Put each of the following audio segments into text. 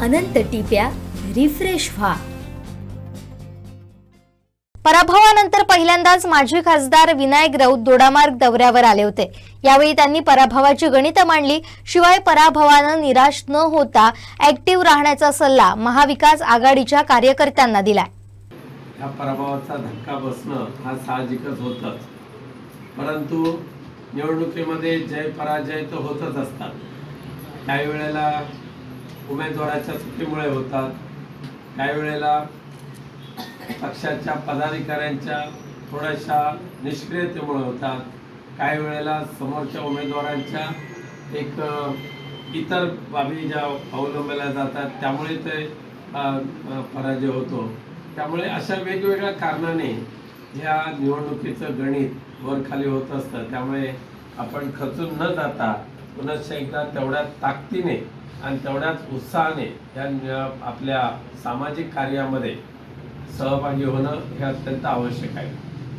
अनंत टिप्या refresh व्हा. पराभवानंतर पहिल्यांदाच माजी खासदार विनायक राऊत दोडामार्ग दौऱ्यावर आले होते. यावेळी त्यांनी पराभवाची गणितं मांडली. शिवाय पराभवानं निराश न होता ऍक्टिव्ह राहण्याचा सल्ला महाविकास आघाडीच्या कार्यकर्त्यांना दिलाय. ह्या पराभवाचा धक्का बसणं हा साहजिकच होतच. परंतु निवडणुकीमध्ये जय पराजय तर होतच असतात. काही वेळेला उमेदवाराच्या चुकीमुळे होतात. काही वेळेला पक्षाच्या पदाधिकाऱ्यांच्या थोड्याशा निष्क्रियतेमुळे होतात. काही वेळेला समोरच्या उमेदवारांच्या एक इतर बाबी ज्या अवलंबल्या जातात त्यामुळे ते पराजय होतो. त्यामुळे अशा वेगवेगळ्या कारणाने ह्या निवडणुकीचं गणित वर खाली होत असतं. त्यामुळे आपण खचून न जाता पुनश्च एकदा तेवढ्याच ताकदीने आणि तेवढ्याच उत्साहाने या आपल्या सामाजिक कार्यामध्ये सहभागी होणं हे अत्यंत आवश्यक आहे.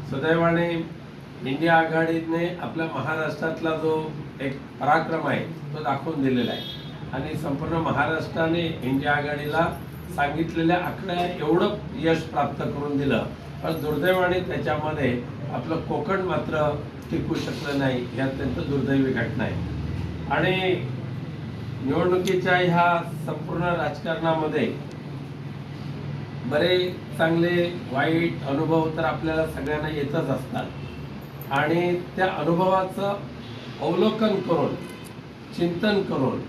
सुदैवाने इंडिया आघाडीने आपल्या महाराष्ट्रातला जो एक पराक्रम आहे तो दाखवून दिलेला आहे. आणि संपूर्ण महाराष्ट्राने इंडिया आघाडीला सांगितलेल्या आकड्या एवढं यश प्राप्त करून दिलं पण दुर्दैवाने त्याच्यामध्ये आपलं कोकण मात्र टिकू शकलं नाही ही अत्यंत दुर्दैवी घटना आहे. आणि निवडणुकीच्या ह्या संपूर्ण राजकारणामध्ये बरे चांगले वाईट अनुभव तर आपल्याला सगळ्यांना येतच असतात. आणि त्या अनुभवाचं अवलोकन करून चिंतन करून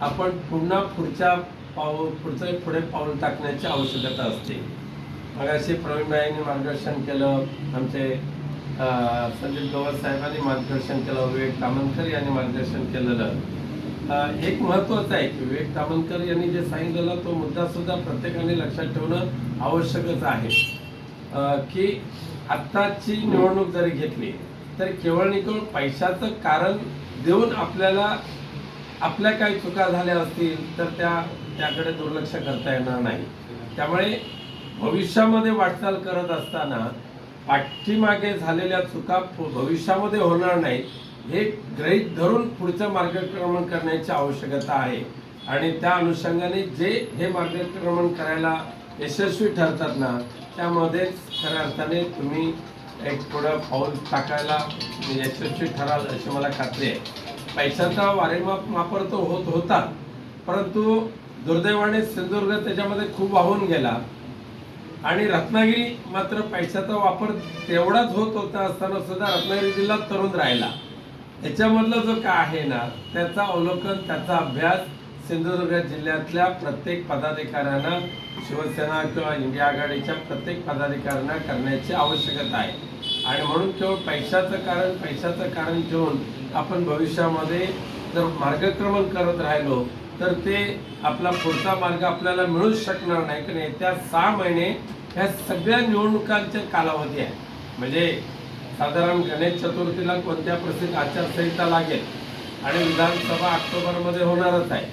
आपण पुन्हा पुढच्या पाऊल पुढचं पुढे पाऊल टाकण्याची आवश्यकता असते. मगाशी प्रवीणबाईंनी मार्गदर्शन केलं आमचे संदीप गवत साहेबांनी मार्गदर्शन केलं विवेक कामनकर यांनी मार्गदर्शन केलेलं. एक महत्वाचं आहे की विवेक कामनकर यांनी जे सांगितलेलं तो मुद्दा सुद्धा प्रत्येकाने लक्षात ठेवणं आवश्यकच आहे. की आत्ताची निवडणूक जरी घेतली तर केवळ आणि केवळ पैशाचं कारण देऊन आपल्याला आपल्या काही चुका झाल्या असतील तर त्या त्याकडे दुर्लक्ष करता येणार नाही. त्यामुळे भविष्यामध्ये वाटचाल करत असताना पाठीमागे झालेल्या चुका भविष्यामध्ये होणार नाही हे गृहीत धरून पुढचं मार्गक्रमण करण्याची आवश्यकता आहे. आणि त्या अनुषंगाने जे हे मार्गक्रमण करायला यशस्वी ठरतात ना त्यामध्येच खऱ्या अर्थाने तुम्ही एक थोडं पाऊल टाकायला यशस्वी ठराल अशी मला खात्री आहे. पैशाचा वारेमाप वापर तो होत होता परंतु दुर्दैवाने सिंधुदुर्ग त्याच्यामध्ये खूप वाहून गेला. आणि रत्नागिरी मात्र पैशाचा वापर तेवढाच होत होता असताना सुद्धा रत्नागिरी जिल्हा तरुण राहिला. याच्यामधला जो काय आहे ना त्याचा अवलोकन त्याचा अभ्यास सिंधुदुर्ग जिल्ह्यातल्या प्रत्येक पदाधिकाऱ्यांना शिवसेना किंवा इंडिया आघाडीच्या प्रत्येक पदाधिकाऱ्यांना करण्याची आवश्यकता आहे. आणि म्हणून केवळ पैशाचं कारण पैशाचं कारण ठेवून आपण भविष्यामध्ये जर मार्गक्रमण करत राहिलो तर ते आपला पुढचा मार्ग आपल्याला मिळूच शकणार नाही. कारण येत्या सहा महिने ह्या सगळ्या निवडणुकांचे कालावधी आहे म्हणजे साधारण गणेश चतुर्थीला कोणत्या प्रसिद्ध आचारसंहिता लागेल? आणि विधानसभा ऑक्टोबरमध्ये होणारच आहे.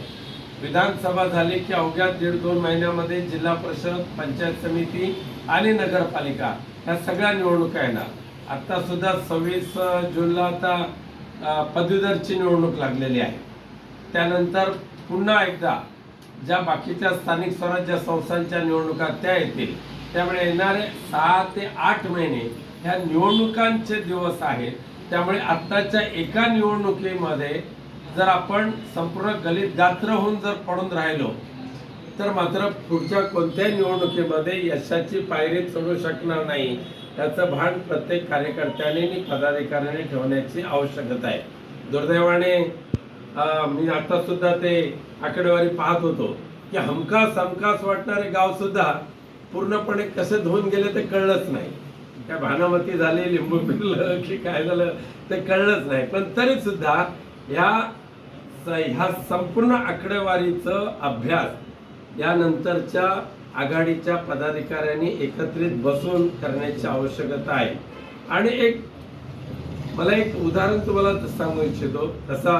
विधानसभा झाली की अवघ्या दीड दोन महिन्यामध्ये जिल्हा परिषद पंचायत समिती आणि नगरपालिका ह्या सगळ्या निवडणुका येणार. आत्तासुद्धा सव्वीस जूनला आता पदवीधरची निवडणूक लागलेली आहे. त्यानंतर पुन्हा एकदा ज्या बाकीच्या स्थानिक स्वराज्य संस्थांच्या निवडणुका त्या येतील त्यामुळे येणारे सहा ते आठ महिने ह्या निवडणुकांचे दिवस आहेत. त्यामुळे आत्ताच्या एका निवडणुकीमध्ये जर आपण संपूर्ण गलित गात्र होऊन जर पडून राहिलो तर मात्र पुढच्या कोणत्याही निवडणुकीमध्ये यशाची पायरी चढू शकणार नाही. याचं भान प्रत्येक कार्यकर्त्याने आणि पदाधिकाऱ्याने ठेवण्याची आवश्यकता आहे. दुर्दैवाने मी आता सुद्धा ते आकडेवारी पाहत होतो. की हमखास हमखास वाटणारे गाव सुद्धा पूर्णपणे कसे धुवून गेले ते कळलंच नाही. काय भानामती झाली लिंबू पिरलं की काय झालं ते कळलंच नाही. पण तरी सुद्धा ह्या ह्या संपूर्ण आकडेवारीचं अभ्यास यानंतरच्या आघाडीच्या पदाधिकाऱ्यांनी एकत्रित बसून करण्याची आवश्यकता आहे. आणि एक मला एक उदाहरण तुम्हाला सांगू इच्छितो. तसा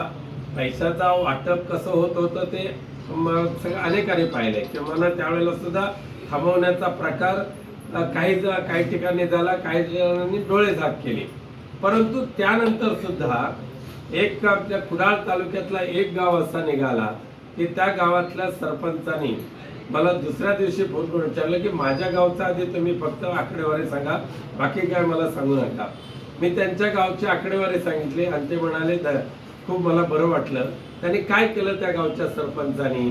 पैशाचा वाटप कसं होत होतं ते म- सगळं अनेकांनी पाहिलंय. किंवा मला त्यावेळेला सुद्धा थांबवण्याचा प्रकार काही काही ठिकाणी झाला काही जणांनी डोळे झाक केले. परंतु त्यानंतर सुद्धा एक आपल्या कुडाळ तालुक्यातला एक गाव असा निघाला की त्या गावातल्या सरपंचानी मला दुसऱ्या दिवशी फोन करून विचारलं की माझ्या गावचा आधी तुम्ही फक्त आकडेवारी सांगा बाकी काय मला सांगू नका. मी त्यांच्या गावची आकडेवारी सांगितली आणि ते म्हणाले खूप मला बरं वाटलं. त्यांनी काय केलं त्या गावच्या सरपंचानी?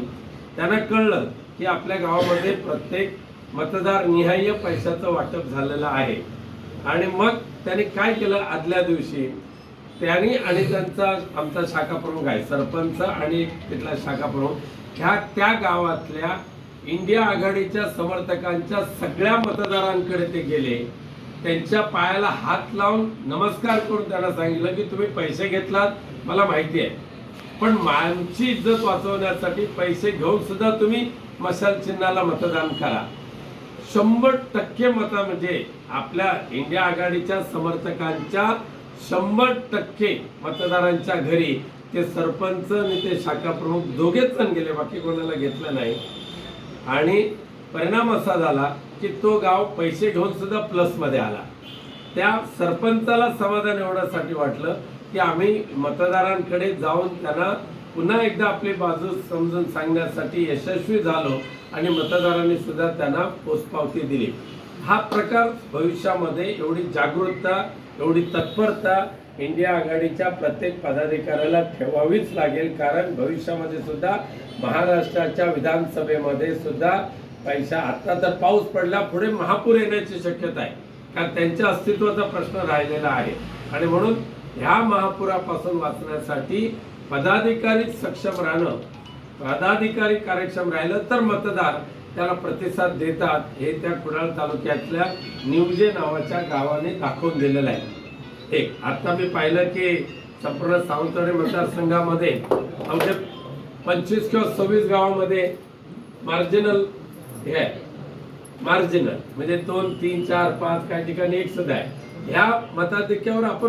त्यांना कळलं की आपल्या गावामध्ये प्रत्येक मतदार निहाय पैशाचं वाटप झालेलं आहे. आणि मग त्यांनी काय केलं आदल्या दिवशी? त्यांनी आणि त्यांचा आमचा शाखाप्रमुख आहे सरपंच आणि तिथला शाखाप्रमुख ह्या त्या गावातल्या इंडिया आघाडीच्या समर्थकांच्या सगळ्या मतदारांकडे ते गेले. त्यांच्या पायाला हात लावून नमस्कार करून त्यांना सांगितलं की तुम्ही पैसे घेतलात मला माहिती आहे. पण आमची इज्जत वाचवण्यासाठी पैसे घेऊन सुद्धा तुम्ही मशाल चिन्हाला मतदान करा. शंभर टक्के मता म्हणजे आपल्या इंडिया आघाडीच्या समर्थकांच्या शंभर टक्के मतदारांच्या घरी ते सरपंच आणि ते शाखा प्रमुख दोघेच जण गेले बाकी कोणाला घेतलं नाही. आणि परिणाम असा झाला की तो गाव पैसे घेऊन सुद्धा प्लसमध्ये आला. त्या सरपंचाला समाधान एवढ्यासाठी वाटलं की आम्ही मतदारांकडे जाऊन त्यांना पुन्हा एकदा आपली बाजू समजून सांगण्यासाठी यशस्वी झालो आणि मतदारांनी सुद्धा त्यांना पोचपावती दिली. हा प्रकार भविष्यामध्ये एवढी जागरूकता एवढी तत्परता इंडिया आघाडीच्या प्रत्येक पदाधिकाऱ्याला ठेवावीच लागेल कारण भविष्यामध्ये सुद्धा महाराष्ट्राच्या विधानसभेमध्ये सुद्धा पैसा आता तर पाऊस पडला पुढे महापूर येण्याची शक्यता आहे. कारण त्यांच्या अस्तित्वाचा प्रश्न राहिलेला आहे. आणि म्हणून ह्या महापुरापासून वाचण्यासाठी पदाधिकारी सक्षम राहणं पदाधिकारी कार्यक्षम राहिलं तर मतदार त्याला प्रतिसाद देतात. हे त्या कुडाळ तालुक्यातल्या निवजे नावाच्या गावाने दाखवून दिलेलं आहे. एक आता मी पाहिलं की संपूर्ण सावंतवाडी मतदारसंघामध्ये अवघे पंचवीस किंवा सव्वीस गावामध्ये मार्जिनल हे आहे. मार्जिनल म्हणजे दोन तीन चार पाच काही ठिकाणी एक सुद्धा आहे. ह्या मताधिक्यावर आपण